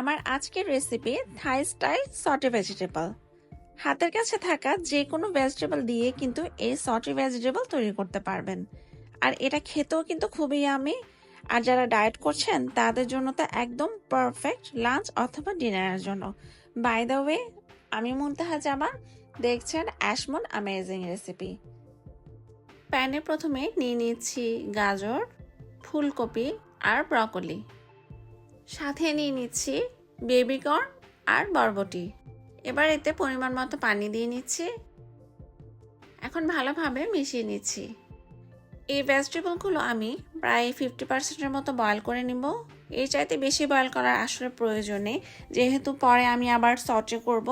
আমার আজকের recipe Thai style saute vegetable হাতের কাছে থাকা যে কোনো ভেজিটেবল দিয়ে কিন্তু এই সটে ভেজিটেবল তৈরি করতে পারবেন। আর এটা খেতেও কিন্তু খুবই আমি আর যারা ডায়েট করছেন, তাদের জন্য তো একদম পারফেক্ট লাঞ্চ অথবা ডিনারের জন্য। বাই দ্য ওয়ে আমি মুনতাহা জামা, দেখছেন অ্যাশমন অ্যামেজিং রেসিপি প্যানে প্রথমে নিয়ে নিচ্ছি গাজর, ফুলকপি আর ব্রকলি। সাথে নিয়ে নিচ্ছি বেবিকর্ন আর বরবটি। এবার এতে পরিমাণ মতো পানি দিয়ে নিচ্ছি। এখন ভালোভাবে মিশিয়ে নিচ্ছি। এই ভেজিটেবলগুলো আমি প্রায় ফিফটি পার্সেন্টের মতো বয়েল করে নিব। এর চাইতে বেশি বয়েল করার আসলে প্রয়োজনে যেহেতু পরে আমি আবার সচে করব।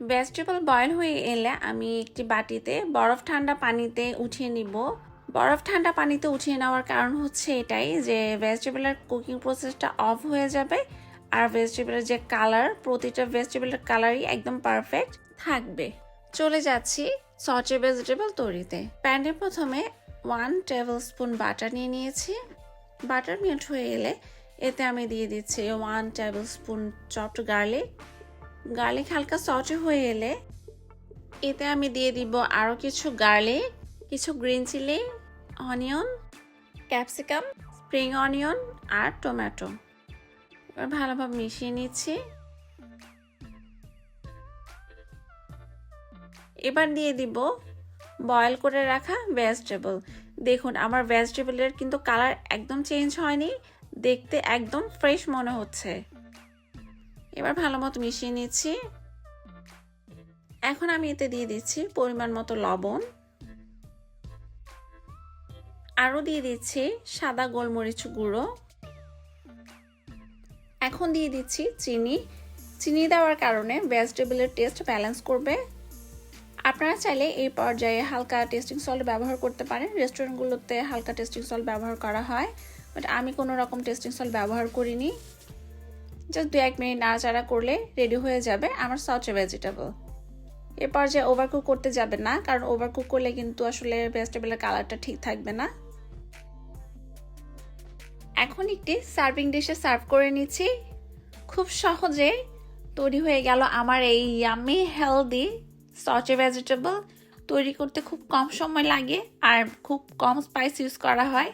ভেজিটেবল বয়েল হয়ে এলে আমি একটি বাটিতে বরফ ঠান্ডা পানিতে উঠিয়ে নিব। বরফ ঠান্ডা পানিতে উঠিয়ে নেওয়ার কারণ হচ্ছে এটাই যে ভেজিটেবলের কুকিং প্রসেসটা অফ হয়ে যাবে আর ভেজিটেবলের যে কালার, প্রতিটা ভেজিটেবলের কালারই একদম পারফেক্ট থাকবে। চলে যাচ্ছি সচে ভেজিটেবল তৈরিতে। প্যানে প্রথমে ওয়ান টেবিল স্পুন বাটার নিয়ে নিয়েছি। বাটার মেল্ট হয়ে এলে এতে আমি দিয়ে দিচ্ছি one tablespoon chopped garlic garlic হালকা সচে হয়ে এলে এতে আমি দিয়ে দিব আরও কিছু গার্লিক কিছু green chilli onion capsicum spring onion আর টমেটো এবার ভালোভাবে মিশিয়ে নিচ্ছি। এবার দিয়ে দিব বয়েল করে রাখা ভেজিটেবল দেখুন, আমার ভেজিটেবলের কিন্তু কালার একদম চেঞ্জ হয়নি। দেখতে একদম ফ্রেশ মনে হচ্ছে। এবার ভালো মতো মিশিয়ে নিচ্ছি। এখন আমি এতে দিয়ে দিচ্ছি পরিমাণ মতো লবণ। আরও দিয়ে দিচ্ছি সাদা গোলমরিচ গুঁড়ো। এখন দিয়ে দিচ্ছি চিনি। চিনি দেওয়ার কারণে ভেজিটেবলের টেস্ট ব্যালেন্স করবে। আপনারা চাইলে এই পর্যায়ে হালকা টেস্টিং সল্ট ব্যবহার করতে পারেন। রেস্টুরেন্টগুলোতে হালকা টেস্টিং সল্ট ব্যবহার করা হয়, বাট আমি কোনো রকম টেস্টিং সল্ট ব্যবহার করিনি। জাস্ট দু এক মিনিট নাড়াচাড়া করলে রেডি হয়ে যাবে আমার সচে ভেজিটেবল। এ পর্যায়ে ওভারকুক করতে যাবে না, কারণ ওভারকুক করলে কিন্তু আসলে ভেজিটেবলের কালারটা ঠিক থাকবে না। এখন একটি সার্ভিং ডিশে সার্ভ করে নিচ্ছি। খুব সহজে তৈরি হয়ে গেল আমার এই ইয়ামি হেলদি সচে ভেজিটেবল তৈরি করতে খুব কম সময় লাগে আর খুব কম স্পাইস ইউজ করা হয়।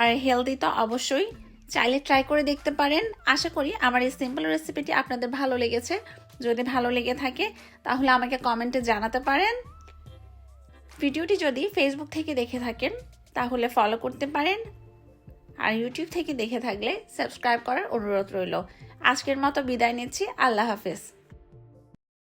আর হেলদি তো অবশ্যই। চাইলে ট্রাই করে দেখতে পারেন। আশা করি আমার এই সিম্পল রেসিপিটি আপনাদের ভালো লেগেছে। যদি ভালো লেগে থাকে, তাহলে আমাকে কমেন্টে জানাতে পারেন। ভিডিওটি যদি ফেসবুক থেকে দেখে থাকেন, তাহলে ফলো করতে পারেন। আর ইউটিউব থেকে দেখে থাকলে সাবস্ক্রাইব করার অনুরোধ রইল। আজকের মতো বিদায় নিচ্ছি। আল্লাহ হাফেজ।